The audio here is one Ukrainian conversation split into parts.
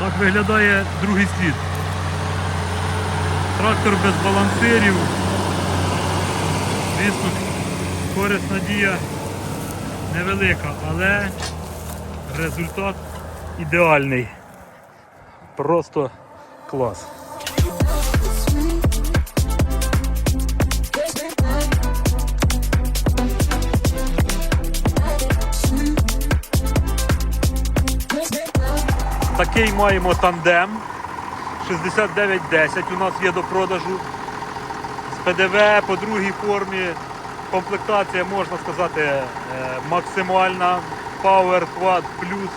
Так виглядає другий слід. Трактор без балансирів. Звісно, корисна дія невелика, але результат ідеальний. Просто клас. Такий маємо тандем 6910 у нас є до продажу. З ПДВ по другій формі комплектація, можна сказати, е, максимальна. Power Quad плюс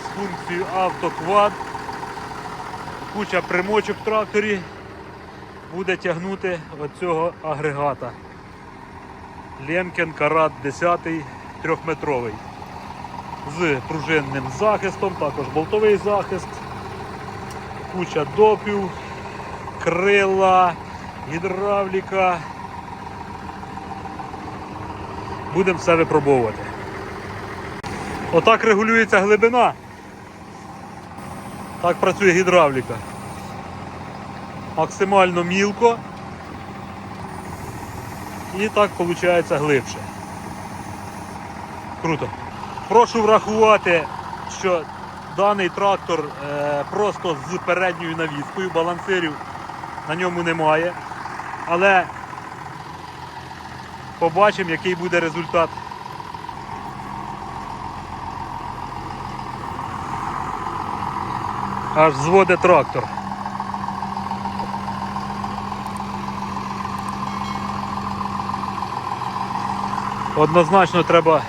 Auto Quad. Куча примочок в тракторі буде тягнути оцього агрегата. Ленкен Карат 10 трьохметровий з пружинним захистом, також болтовий захист, куча допів, крила, гідравліка. Будемо все випробовувати. Отак регулюється глибина. Так працює гідравліка. Максимально мілко. І так виходить глибше. Круто. Прошу врахувати, що даний трактор е, просто з передньою навіскою, балансирів на ньому немає. Але побачимо, який буде результат. Аж зводить трактор. Однозначно треба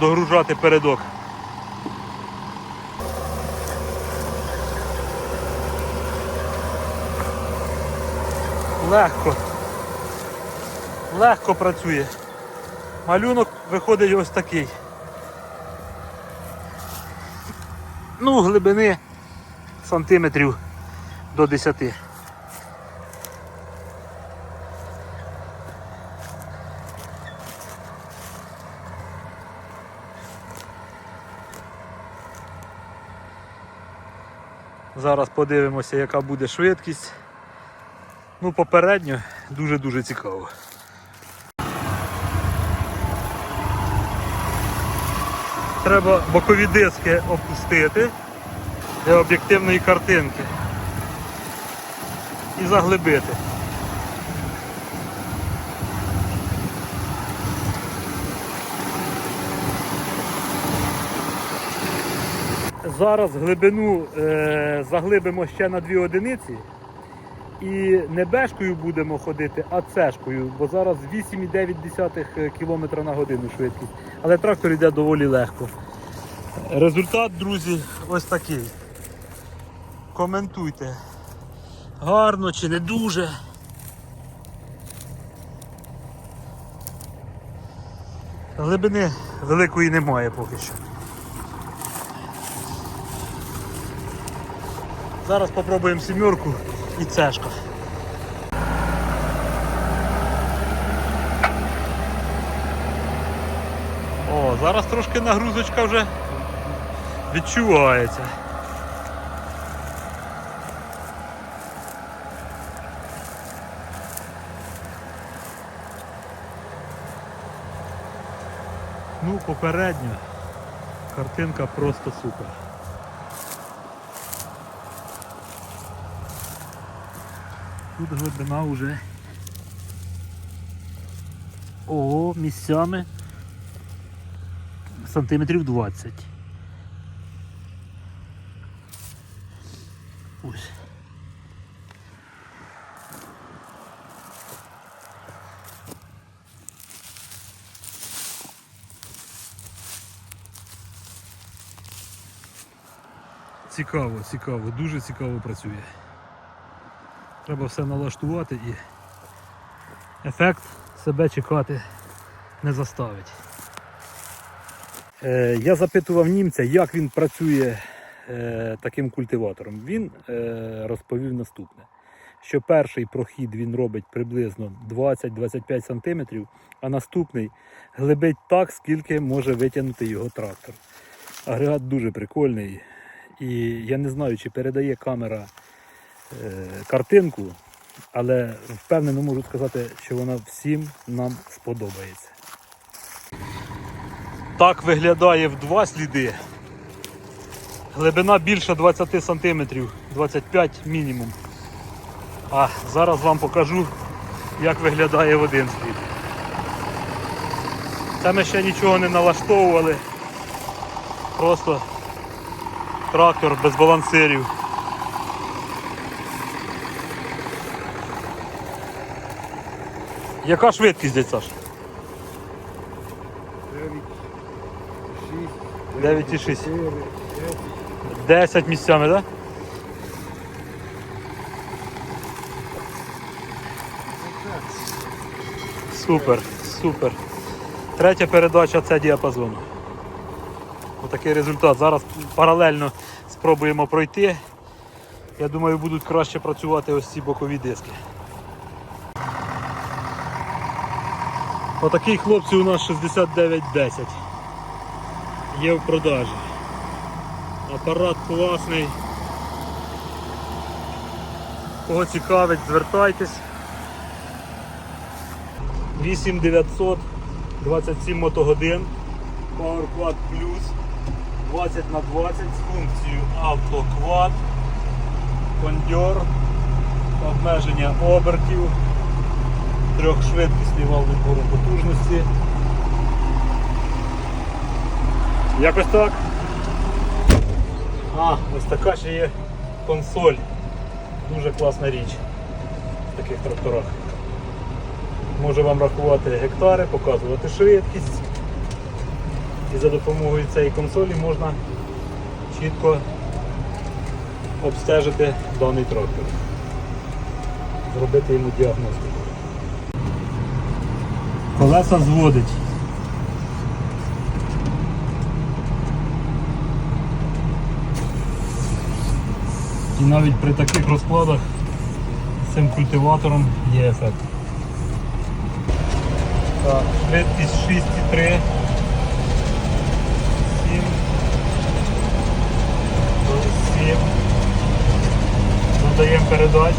догружати передок. Легко. Легко працює. Малюнок виходить ось такий. Ну, глибини сантиметрів до 10. Зараз подивимося, яка буде швидкість. Ну, попередньо дуже-дуже цікаво. Треба бокові диски опустити для об'єктивної картинки і заглибити. Зараз глибину е, заглибимо ще на дві одиниці. І не бешкою будемо ходити, а цешкою, бо зараз 8,9 км на годину швидкість. Але трактор йде доволі легко. Результат, друзі, ось такий. Коментуйте. Гарно чи не дуже. Глибини великої немає поки що. Зараз спробуємо сімерку і цешка. О, зараз трошки нагрузочка вже відчувається. Ну, попередньо картинка просто супер. Тут глибина вже Ого, місцями сантиметрів 20. Ось. Цікаво, цікаво, дуже цікаво працює. Треба все налаштувати і ефект себе чекати не заставить. Е, я запитував німця, як він працює е, таким культиватором. Він е, розповів наступне: що перший прохід він робить приблизно 20-25 см, а наступний глибить так, скільки може витягнути його трактор. Агрегат дуже прикольний І я не знаю, чи передає камера картинку, але впевнено можу сказати, що вона всім нам сподобається. Так виглядає в два сліди. Глибина більше 20 см, 25 мінімум. А зараз вам покажу, як виглядає в один слід. Це ми ще нічого не налаштовували. Просто трактор без балансирів. Яка швидкість дядь Саш? 9,6. 10 місцями, так? Супер, супер. Третя передача це діапазону. Отакий результат. Зараз паралельно спробуємо пройти. Я думаю, будуть краще працювати ось ці бокові диски. Отакий хлопці у нас 6910. Є в продажі. Апарат класний. Кого цікавить, звертайтесь. 8900 27 мотогодин. PowerQuad Plus 20 на 20 з функцією автоквад, кондьор, обмеження обертів, трьохшвидкісний вал відбору потужності. Якось так. А, ось така ще є консоль. Дуже класна річ в таких тракторах. Може вам рахувати гектари, показувати швидкість. І за допомогою цієї консолі можна чітко обстежити даний трактор. Зробити йому діагностику. Колеса зводить. І навіть при таких розкладах з цим культиватором є ефект. Так, швидкість 6,3. 7. 7. Додаємо передач.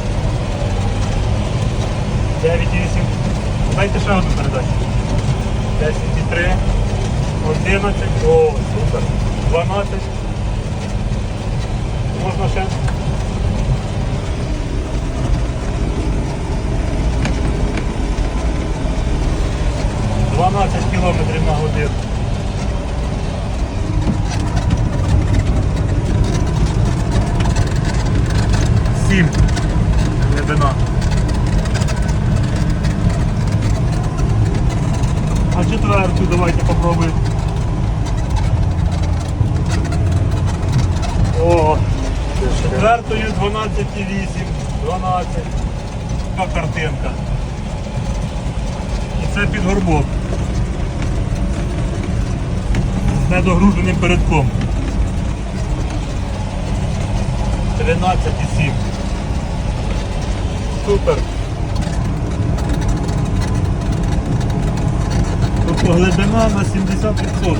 9,8. Дайте ще одну передачу. 10,3. 11. О, супер. 12. Можна ще. Дванадцять кілометрів на годину. Сім глибина. А четверту давайте попробуємо. О, четвертою 12,8, 12. Така картинка. І це під горбок. З недогруженим передком. 13,7. Супер. Глибина на 70%.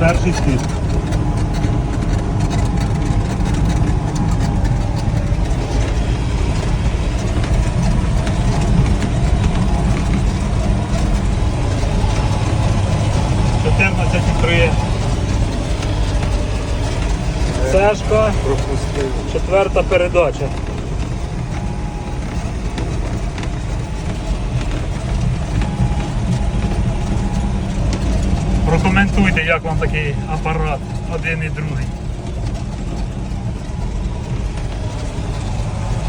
Перший слід. Четверта передача. Прокоментуйте, як вам такий апарат, один і другий.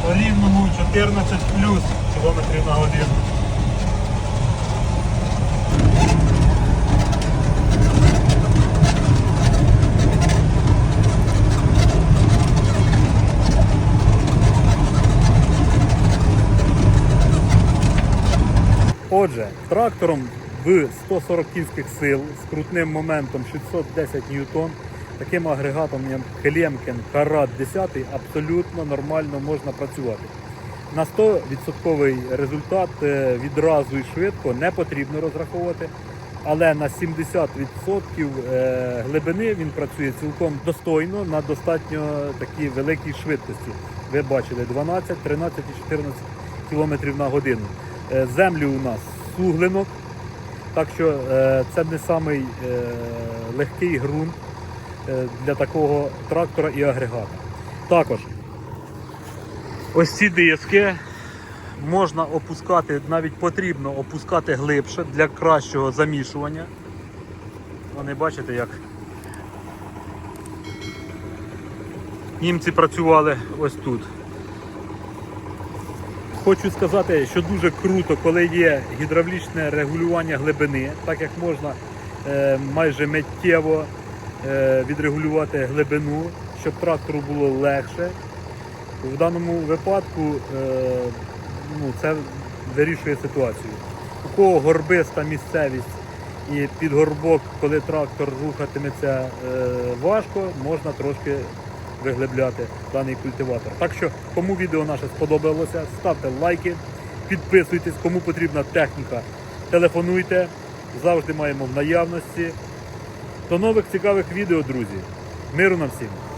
По рівному 14 плюс кілометрів на годину. Трактором в 140 кінських сил з крутним моментом 610 ньютон, таким агрегатом як Хелємкін Карат 10 абсолютно нормально можна працювати. На 100% результат е, відразу і швидко не потрібно розраховувати, але на 70% е, глибини він працює цілком достойно на достатньо такій великій швидкості. Ви бачили 12, 13 і 14 км на годину. Е, Землі у нас суглинок, так що е, це не самий е, легкий ґрунт е, для такого трактора і агрегата. Також ось ці диски можна опускати, навіть потрібно опускати глибше для кращого замішування. Вони бачите, як німці працювали ось тут. Хочу сказати, що дуже круто, коли є гідравлічне регулювання глибини, так як можна е, майже миттєво е, відрегулювати глибину, щоб трактору було легше. В даному випадку е, ну, це вирішує ситуацію. У кого горбиста місцевість і під горбок, коли трактор рухатиметься важко, можна трошки виглибляти даний культиватор. Так що, кому відео наше сподобалося, ставте лайки, підписуйтесь, кому потрібна техніка, телефонуйте, завжди маємо в наявності. До нових цікавих відео, друзі. Миру нам всім!